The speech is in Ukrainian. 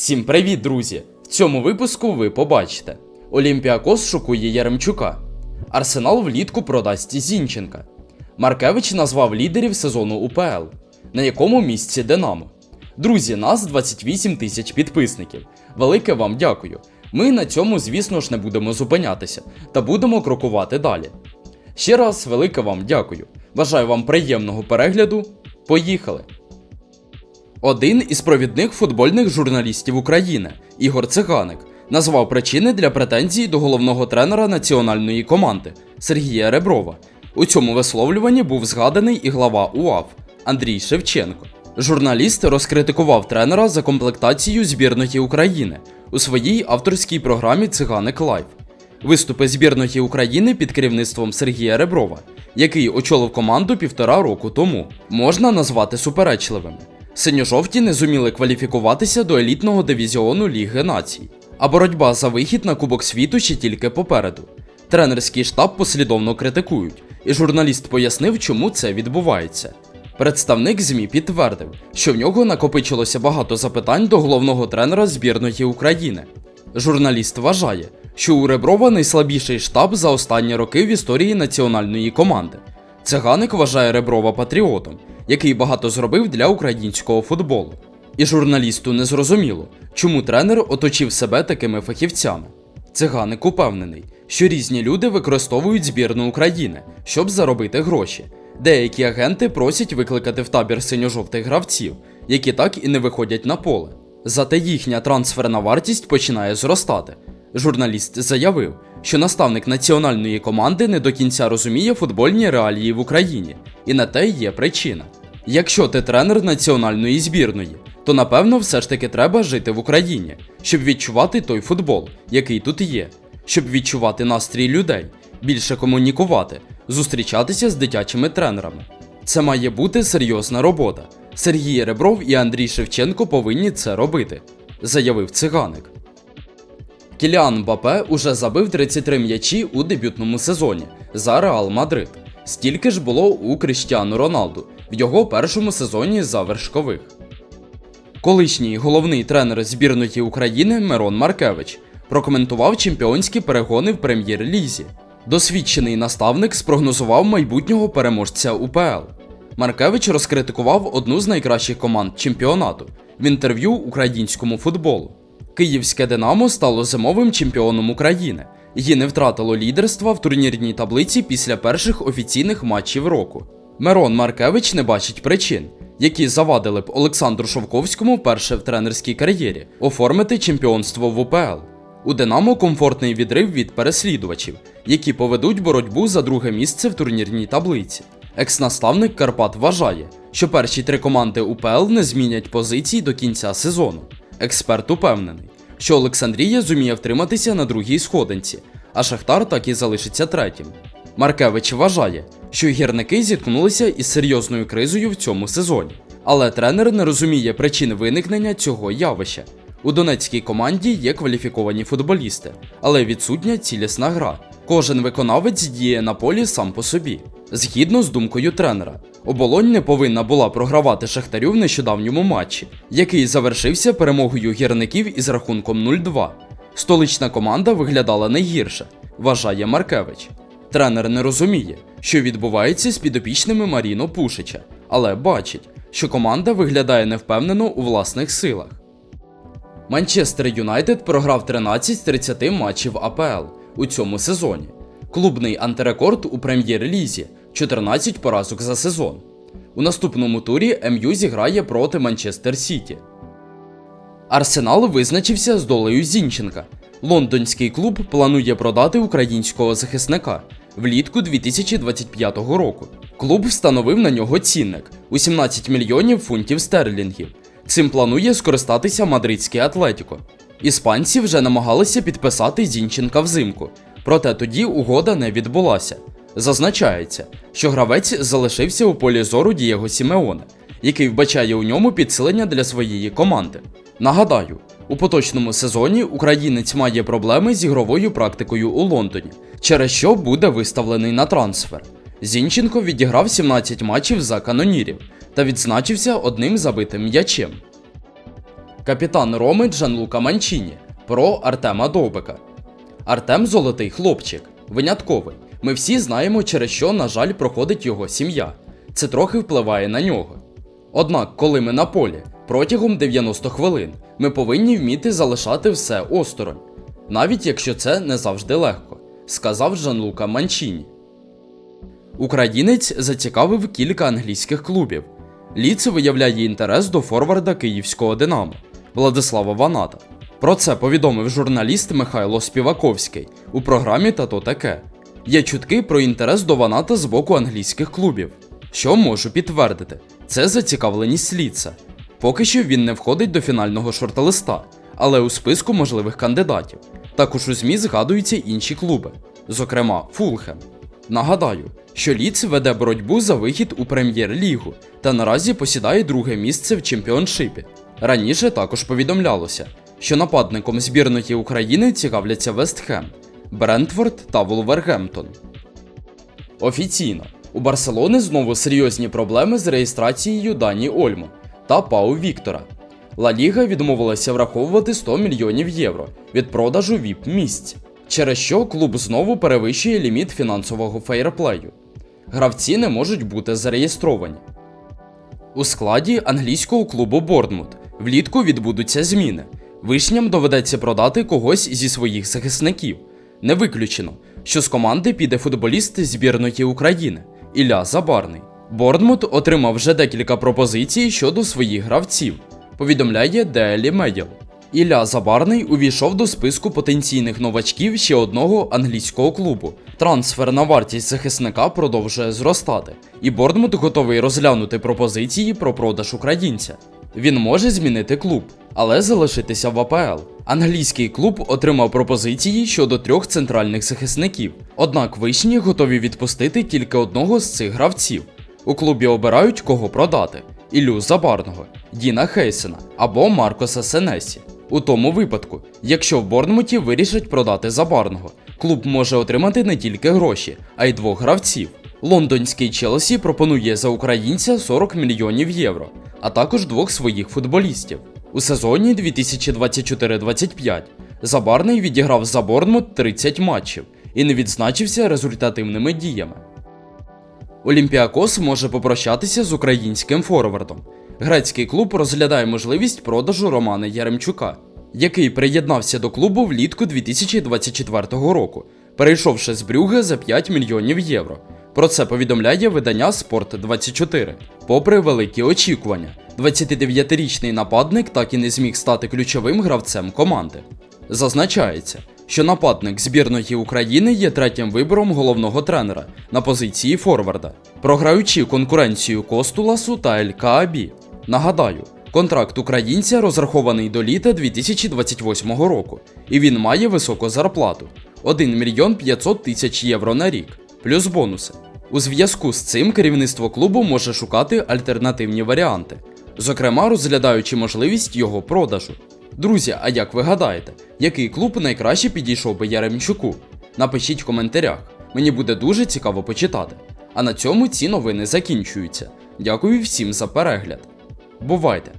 Всім привіт, друзі! В цьому випуску ви побачите: Олімпіакос шокує Яремчука. Арсенал влітку продасть Зінченка. Маркевич назвав лідерів сезону УПЛ. На якому місці Динамо? Друзі, нас 28 тисяч підписників. Велике вам дякую. Ми на цьому, звісно ж, не будемо зупинятися та будемо крокувати далі. Ще раз велике вам дякую. Бажаю вам приємного перегляду. Поїхали! Один із провідних футбольних журналістів України, Ігор Циганик, назвав причини для претензій до головного тренера національної команди Сергія Реброва. У цьому висловлюванні був згаданий і глава УАФ Андрій Шевченко. Журналіст розкритикував тренера за комплектацію збірної України у своїй авторській програмі Циганик Лайв. Виступи збірної України під керівництвом Сергія Реброва, який очолив команду півтора року тому, можна назвати суперечливими. Синьо-жовті не зуміли кваліфікуватися до елітного дивізіону Ліги націй, а боротьба за вихід на Кубок світу ще тільки попереду. Тренерський штаб послідовно критикують, і журналіст пояснив, чому це відбувається. Представник ЗМІ підтвердив, що в нього накопичилося багато запитань до головного тренера збірної України. Журналіст вважає, що у Реброва найслабіший штаб за останні роки в історії національної команди. Циганик вважає Реброва патріотом, який багато зробив для українського футболу. І журналісту не зрозуміло, чому тренер оточив себе такими фахівцями. Циганик упевнений, що різні люди використовують збірну України, щоб заробити гроші. Деякі агенти просять викликати в табір синьо-жовтих гравців, які так і не виходять на поле. Зате їхня трансферна вартість починає зростати. Журналіст заявив, що наставник національної команди не до кінця розуміє футбольні реалії в Україні, і на те є причина. Якщо ти тренер національної збірної, то напевно все ж таки треба жити в Україні, щоб відчувати той футбол, який тут є, щоб відчувати настрій людей, більше комунікувати, зустрічатися з дитячими тренерами. Це має бути серйозна робота. Сергій Ребров і Андрій Шевченко повинні це робити, заявив циганик. Кіліан Бапе уже забив 33 м'ячі у дебютному сезоні за Реал Мадрид. Стільки ж було у Кріштіану Роналду в його першому сезоні за вершкових. Колишній головний тренер збірної України Мирон Маркевич прокоментував чемпіонські перегони в прем'єр-лізі. Досвідчений наставник спрогнозував майбутнього переможця УПЛ. Маркевич розкритикував одну з найкращих команд чемпіонату в інтерв'ю українському футболу. Київське Динамо стало зимовим чемпіоном України і не втратило лідерства в турнірній таблиці після перших офіційних матчів року. Мирон Маркевич не бачить причин, які завадили б Олександру Шовковському вперше в тренерській кар'єрі оформити чемпіонство в УПЛ. У Динамо комфортний відрив від переслідувачів, які поведуть боротьбу за друге місце в турнірній таблиці. Екс-наставник Карпат вважає, що перші три команди УПЛ не змінять позицій до кінця сезону. Експерт упевнений, що Олександрія зуміє втриматися на другій сходинці, а Шахтар так і залишиться третім. Маркевич вважає, що гірники зіткнулися із серйозною кризою в цьому сезоні, але тренер не розуміє причин виникнення цього явища. У донецькій команді є кваліфіковані футболісти, але відсутня цілісна гра. Кожен виконавець діє на полі сам по собі. Згідно з думкою тренера, оболонь не повинна була програвати Шахтарю в нещодавньому матчі, який завершився перемогою гірників із рахунком 0-2. Столична команда виглядала найгірше, вважає Маркевич. Тренер не розуміє, що відбувається з підопічними Маріно Пушича, але бачить, що команда виглядає невпевнено у власних силах. Манчестер Юнайтед програв 13 з 30 матчів АПЛ у цьому сезоні. Клубний антирекорд у прем'єр-лізі 14 поразок за сезон. У наступному турі МЮ зіграє проти Манчестер Сіті. Арсенал визначився з долею Зінченка. Лондонський клуб планує продати українського захисника влітку 2025 року. Клуб встановив на нього цінник у 17 мільйонів фунтів стерлінгів. Цим планує скористатися мадридський Атлетіко. Іспанці вже намагалися підписати Зінченка взимку, проте тоді угода не відбулася. Зазначається, що гравець залишився у полі зору Дієго Сімеоне, який вбачає у ньому підсилення для своєї команди. Нагадаю, у поточному сезоні українець має проблеми з ігровою практикою у Лондоні, через що буде виставлений на трансфер. Зінченко відіграв 17 матчів за канонірів та відзначився одним забитим м'ячем. Капітан Роми Джанлука Манчіні про Артема Довбика. Артем золотий хлопчик, винятковий. Ми всі знаємо, через що, на жаль, проходить його сім'я. Це трохи впливає на нього. Однак, коли ми на полі протягом 90 хвилин, ми повинні вміти залишати все осторонь, навіть якщо це не завжди легко, сказав Джанлука Манчіні. Українець зацікавив кілька англійських клубів. Ліц виявляє інтерес до форварда київського Динамо Владислава Ваната. Про це повідомив журналіст Михайло Співаковський у програмі «Та то таке. Є чутки про інтерес до Ваната з боку англійських клубів. Що можу підтвердити, це зацікавленість Ліца. Поки що він не входить до фінального шорталиста, але у списку можливих кандидатів. Також у ЗМІ згадуються інші клуби, зокрема Фулхем. Нагадаю, що Ліц веде боротьбу за вихід у прем'єр-лігу та наразі посідає друге місце в чемпіоншипі. Раніше також повідомлялося, що нападником збірної України цікавляться Вестхем, Брентфорд та Волвергемптон. Офіційно у Барселони знову серйозні проблеми з реєстрацією Дані Ольмо та Пау Віктора. Ла Ліга відмовилася враховувати 100 мільйонів євро від продажу віп місць, через що клуб знову перевищує ліміт фінансового фейерплею. Гравці не можуть бути зареєстровані. У складі англійського клубу Борнмут влітку відбудуться зміни. Вишням доведеться продати когось зі своїх захисників. Не виключено, що з команди піде футболіст збірної України Ілля Забарний. Борнмут отримав вже декілька пропозицій щодо своїх гравців, повідомляє Daily Mail. Ілля Забарний увійшов до списку потенційних новачків ще одного англійського клубу. Трансферна вартість захисника продовжує зростати, і Борнмут готовий розглянути пропозиції про продаж українця. Він може змінити клуб, але залишитися в АПЛ. Англійський клуб отримав пропозиції щодо трьох центральних захисників. Однак вишні готові відпустити тільки одного з цих гравців. У клубі обирають кого продати: Ілю Забарного, Діна Хейсена або Маркоса Сенесі. У тому випадку, якщо в Борнмуті вирішать продати Забарного, клуб може отримати не тільки гроші, а й двох гравців. Лондонський Челсі пропонує за українця 40 мільйонів євро, а також двох своїх футболістів. У сезоні 2024-25 Забарний відіграв за Борнмут 30 матчів і не відзначився результативними діями. Олімпіакос може попрощатися з українським форвардом. Грецький клуб розглядає можливість продажу Романа Яремчука, який приєднався до клубу влітку 2024 року, перейшовши з Брюге за 5 мільйонів євро. Про це повідомляє видання Спорт 24 Попри великі очікування, 29-річний нападник так і не зміг стати ключовим гравцем команди. Зазначається, що нападник збірної України є третім вибором головного тренера на позиції форварда, програючи конкуренцію Костуласу та Ель Каабі. Нагадаю, контракт українця розрахований до літа 2028 року, і він має високу зарплату 1 мільйон 500 тисяч євро на рік, плюс бонуси. У зв'язку з цим керівництво клубу може шукати альтернативні варіанти, зокрема розглядаючи можливість його продажу. Друзі, а як ви гадаєте, який клуб найкраще підійшов би Яремчуку? Напишіть в коментарях, мені буде дуже цікаво почитати. А на цьому ці новини закінчуються. Дякую всім за перегляд. Бувайте!